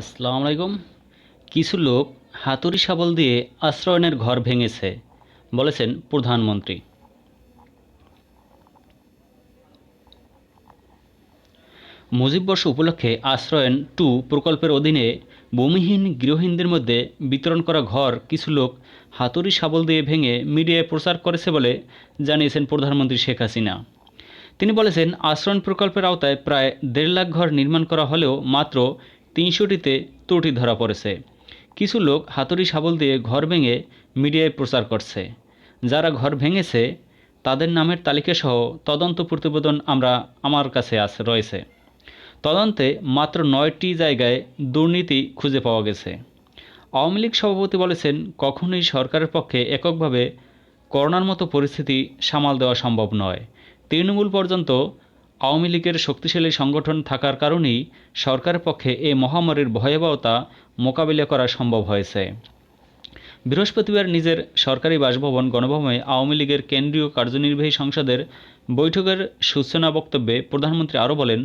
আসসালামু আলাইকুম। কিছু লোক হাতুড়ি শাবল দিয়ে আশ্রয়নের ঘর ভেঙেছে, বলেছেন প্রধানমন্ত্রী। মুজিববর্ষ উপলক্ষে আশ্রয়ন টু প্রকল্পের অধীনে ভূমিহীন গৃহহীনদের মধ্যে বিতরণ করা ঘর কিছু লোক হাতুড়ি শাবল দিয়ে ভেঙে মিডিয়ায় প্রচার করেছে বলে জানিয়েছেন প্রধানমন্ত্রী শেখ হাসিনা। তিনি বলেছেন আশ্রয়ণ প্রকল্পের আওতায় প্রায় দেড় লাখ ঘর নির্মাণ করা হলেও মাত্র তিনশোটিতে ত্রুটি ধরা পড়েছে। কিছু লোক হাতুড়ি শাবল দিয়ে ঘর ভেঙে মিডিয়ায় প্রচার করছে। যারা ঘর ভেঙেছে, তাদের নামের তালিকাসহ তদন্ত প্রতিবেদন আমরা, আমার কাছে আছে রয়েছে। তদন্তে মাত্র নয়টি জায়গায় দুর্নীতি খুঁজে পাওয়া গেছে। আওয়ামী লীগ সভাপতি বলেছেন, কখনোই সরকারের পক্ষে এককভাবে করোনার মতো পরিস্থিতি সামাল দেওয়া সম্ভব নয়। তৃণমূল পর্যন্ত আওয়ামী লীগের শক্তিশালী সংগঠন থাকার কারণেই সরকারের পক্ষে এই মহামারীর ভয়াবহতা মোকাবিলা করা সম্ভব হয়েছে। বৃহস্পতিবার নিজের সরকারি বাসভবন গণভবনে আওয়ামী লীগের কেন্দ্রীয় কার্যনির্বাহী সংসদের বৈঠকের সূচনা বক্তব্যে প্রধানমন্ত্রী আরও বলেন,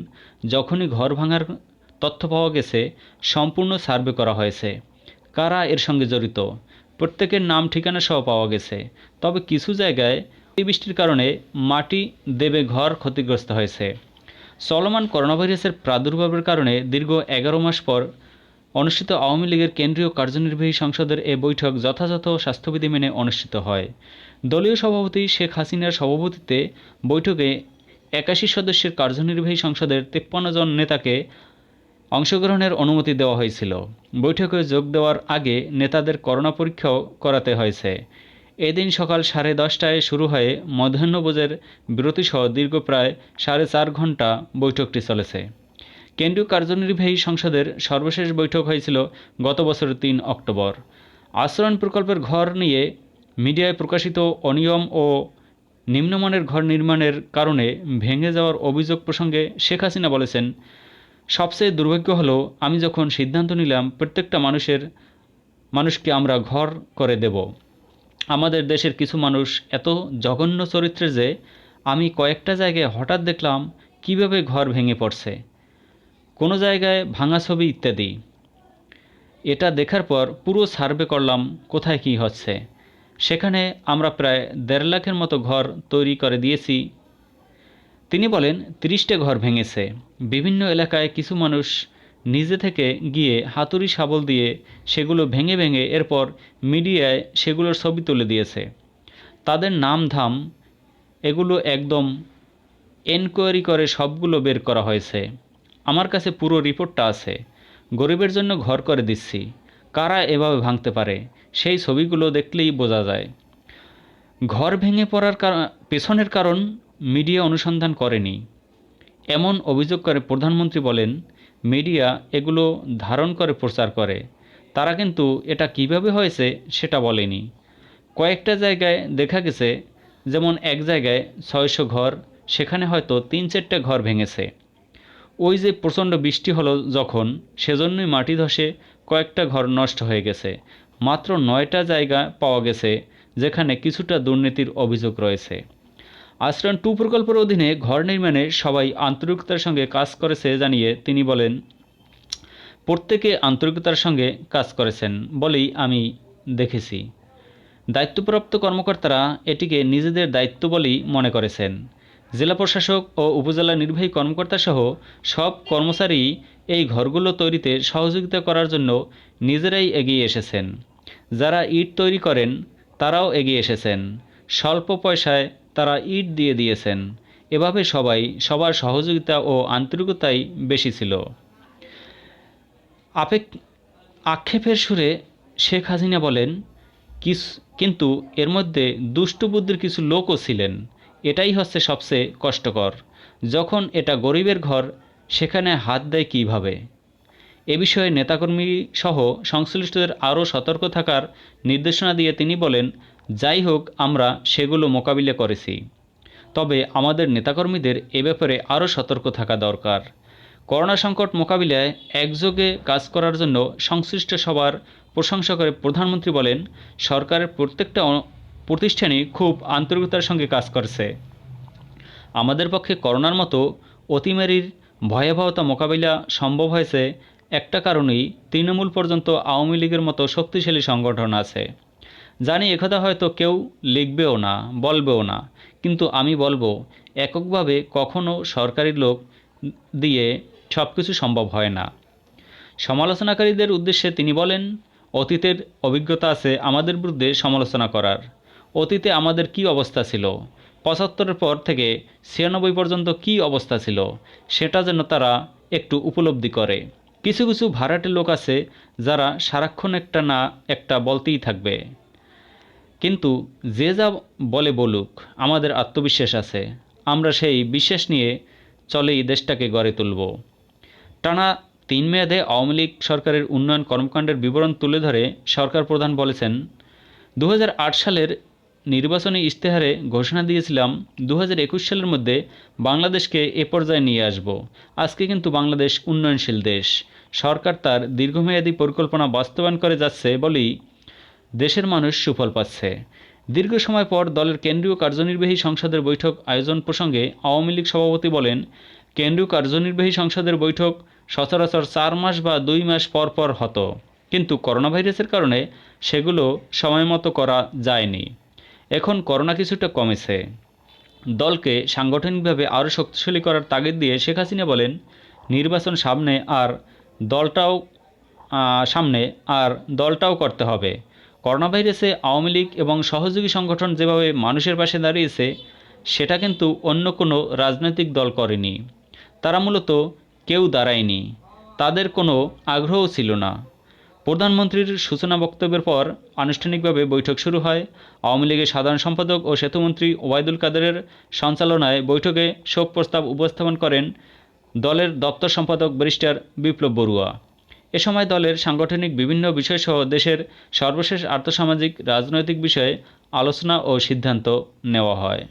যখনই ঘর ভাঙার তথ্য পাওয়া গেছে, সম্পূর্ণ সার্ভে করা হয়েছে। কারা এর সঙ্গে জড়িত? প্রত্যেকের নাম, ঠিকানা সহ পাওয়া গেছে। তবে কিছু জায়গায় অতিবৃষ্টির কারণে মাটি দেবে ঘর ক্ষতিগ্রস্ত হয়েছে। চলমান করোনা ভাইরাসের প্রাদুর্ভাবের কারণে দীর্ঘ এগারো মাস পর অনুষ্ঠিত আওয়ামী লীগের কেন্দ্রীয় কার্যনির্বাহী সংসদের এ বৈঠক যথাযথ স্বাস্থ্যবিধি মেনে অনুষ্ঠিত হয়। দলীয় সভাপতি শেখ হাসিনার সভাপতিত্বে বৈঠকে একাশি সদস্যের কার্যনির্বাহী সংসদের তেপ্পান্ন জন নেতাকে অংশগ্রহণের অনুমতি দেওয়া হয়েছিল। বৈঠকে যোগ দেওয়ার আগে নেতাদের করোনা পরীক্ষাও করাতে হয়েছে। এদিন সকাল সাড়ে দশটায় শুরু হয়ে মধ্যাহ্নভোজের বিরতিসহ দীর্ঘ প্রায় সাড়ে চার ঘণ্টা বৈঠকটি চলেছে। কেন্দ্রীয় কার্যনির্বাহী সংসদের সর্বশেষ বৈঠক হয়েছিল গত বছরের তিন অক্টোবর। আশ্রয়ণ প্রকল্পের ঘর নিয়ে মিডিয়ায় প্রকাশিত অনিয়ম ও নিম্নমানের ঘর নির্মাণের কারণে ভেঙে যাওয়ার অভিযোগ প্রসঙ্গে শেখ হাসিনা বলেছেন, সবচেয়ে দুর্ভাগ্য হলো আমি যখন সিদ্ধান্ত নিলাম, প্রত্যেকটা মানুষের, মানুষকে আমরা ঘর করে দেব। আমাদের দেশের কিছু মানুষ এত জঘন্য চরিত্রের যে আমি কয়েকটা জায়গায় হঠাৎ দেখলাম কীভাবে ঘর ভেঙে পড়ছে। কোনো জায়গায় ভাঙা ছবি ইত্যাদি। এটা দেখার পর পুরো সার্ভে করলাম কোথায় কী হচ্ছে। সেখানে আমরা প্রায় দেড় লাখের মতো ঘর তৈরি করে দিয়েছি। তিনি বলেন, তিরিশটা ঘর ভেঙেছে। বিভিন্ন এলাকায় কিছু মানুষ নিজে থেকে গিয়ে হাতুড়ি শাবল দিয়ে সেগুলো ভেঙে ভেঙে এরপর মিডিয়ায় সেগুলোর ছবি তুলে দিয়েছে। তাদের নাম ধাম এগুলো একদম এনকোয়ারি করে সবগুলো বের করা হয়েছে। আমার কাছে পুরো রিপোর্টটা আছে। গরিবের জন্য ঘর করে দিচ্ছি। কারা এভাবে ভাঙতে পারে? সেই ছবিগুলো দেখলেই বোঝা যায়। ঘর ভেঙে পড়ার পেছনের কারণ মিডিয়া অনুসন্ধান করেনি। এমন অভিযোগ করে প্রধানমন্ত্রী বলেন মিডিয়া এগুলো ধারণ করে, প্রচার করে। তারা কিন্তু এটা কীভাবে হয়েছে সেটা বলেনি। কয়েকটা জায়গায় দেখা গেছে, যেমন এক জায়গায় ছয়শো ঘর, সেখানে হয়তো তিন চারটে ঘর ভেঙেছে। ওই যে প্রচণ্ড বৃষ্টি হলো যখন, সেজন্যই মাটি ধসে কয়েকটা ঘর নষ্ট হয়ে গেছে। মাত্র নয়টা জায়গা পাওয়া গেছে, যেখানে কিছুটা দুর্নীতির অভিযোগ রয়েছে। আশ্রয়ণ টু প্রকল্পের অধীনে ঘর নির্মাণে সবাই আন্তরিকতার সঙ্গে কাজ করেছে জানিয়ে তিনি বলেন, প্রত্যেকে আন্তরিকতার সঙ্গে কাজ করেছেন বলেই আমি দেখেছি। দায়িত্বপ্রাপ্ত কর্মকর্তারা এটিকে নিজেদের দায়িত্ব বলেই মনে করেছেন। জেলা প্রশাসক ও উপজেলা নির্বাহী কর্মকর্তা সহ সব কর্মচারী এই ঘরগুলো তৈরিতে সহযোগিতা করার জন্য নিজেরাই এগিয়ে এসেছেন। যারা ইট তৈরি করেন, তারাও এগিয়ে এসেছেন। স্বল্প পয়সায় তারা ইট দিয়ে দিয়েছেন। এভাবে সবাই, সবার সহযোগিতা ও আন্তরিকতাই বেশি ছিল। আপেক আক্ষেপের সুরে শেখ হাসিনা বলেন, কিস, কিন্তু এর মধ্যে দুষ্টু বুদ্ধির কিছু লোকও ছিলেন। এটাই হচ্ছে সবচেয়ে কষ্টকর। যখন এটা গরিবের ঘর, সেখানে হাত দেয় কীভাবে? এ বিষয়ে নেতাকর্মী সহ সংশ্লিষ্টদের আরও সতর্ক থাকার নির্দেশনা দিয়ে তিনি বলেন যাই হোক আমরা সেগুলো মোকাবিলা করেছি। তবে আমাদের নেতাকর্মীদের এ ব্যাপারে আরও সতর্ক থাকা দরকার। করোনা সংকট মোকাবিলায় একযোগে কাজ করার জন্য সংশ্লিষ্ট সবার প্রশংসা করে প্রধানমন্ত্রী বলেন সরকারের প্রত্যেকটা প্রতিষ্ঠানই খুব আন্তরিকতার সঙ্গে কাজ করছে। আমাদের পক্ষে করোনার মতো অতিমারির ভয়াবহতা মোকাবিলা সম্ভব হয়েছে একটা কারণেই তৃণমূল পর্যন্ত আওয়ামী লীগের মতো শক্তিশালী সংগঠন আছে। জানি একথা হয়তো কেউ লিখবেও না, বলবেও না, কিন্তু আমি বলব, এককভাবে কখনো সরকারি লোক দিয়ে সব কিছু সম্ভব হয় না। সমালোচনাকারীদের উদ্দেশ্যে তিনি বলেন, অতীতের অভিজ্ঞতা আছে আমাদের বিরুদ্ধে সমালোচনা করার। অতীতে আমাদের কি অবস্থা ছিল? পঁচাত্তরের পর থেকে ছিয়ানব্বই পর্যন্ত কি অবস্থা ছিল? সেটা যেন তারা একটু উপলব্ধি করে। কিছু কিছু ভাড়াটে লোক আছে যারা সারাক্ষণ একটা না একটা বলতেই থাকবে। কিন্তু যে যা বলে বলুক, আমাদের আত্মবিশ্বাস আছে। আমরা সেই বিশ্বাস নিয়ে চলেই দেশটাকে গড়ে তুলব। টানা তিন মেয়াদে আওয়ামী লীগ সরকারের উন্নয়ন কর্মকাণ্ডের বিবরণ তুলে ধরে সরকার প্রধান বলেছেন দু হাজার আট সালের নির্বাচনী ইশতেহারে ঘোষণা দিয়েছিলাম দু হাজার একুশ সালের মধ্যে বাংলাদেশকে এ পর্যায়ে নিয়ে আসব। আজকে কিন্তু বাংলাদেশ উন্নয়নশীল দেশ। সরকার তার দীর্ঘমেয়াদী পরিকল্পনা বাস্তবায়ন করে যাচ্ছে বলেই দেশের মানুষ সুফল পাচ্ছে। দীর্ঘ সময় পর দলের কেন্দ্রীয় কার্যনির্বাহী সংসদের বৈঠক আয়োজন প্রসঙ্গে আওয়ামী লীগ সভাপতি বলেন, কেন্দ্রীয় কার্যনির্বাহী সংসদের বৈঠক সচরাচর চার মাস বা দুই মাস পর পর হতো। কিন্তু করোনা ভাইরাসের কারণে সেগুলো সময় মতো করা যায়নি। এখন করোনা কিছুটা কমেছে। দলকে সাংগঠনিকভাবে আরও শক্তিশালী করার তাগিদ দিয়ে শেখ হাসিনা বলেন, নির্বাচন সামনে আর দলটাও সামনে আর দলটাও করতে হবে। করোনা ভাইরাসে আওয়ামী লীগ এবং সহযোগী সংগঠন যেভাবে মানুষের পাশে দাঁড়িয়েছে, সেটা কিন্তু অন্য কোনো রাজনৈতিক দল করেনি। তারা মূলত কেউ দাঁড়ায়নি। তাদের কোনো আগ্রহও ছিল না। প্রধানমন্ত্রীর সূচনা বক্তব্যের পর আনুষ্ঠানিকভাবে বৈঠক শুরু হয়। আওয়ামী লীগের সাধারণ সম্পাদক ও সেতুমন্ত্রী ওবায়দুল কাদেরের সঞ্চালনায় বৈঠকে শোক প্রস্তাব উপস্থাপন করেন দলের দপ্তর সম্পাদক ব্যারিস্টার বিপ্লব বড়ুয়া। এ সময় দলের সাংগঠনিক বিভিন্ন বিষয়সহ দেশের সর্বশেষ আর্থসামাজিক, রাজনৈতিক বিষয়ে আলোচনা ও সিদ্ধান্ত নেওয়া হয়।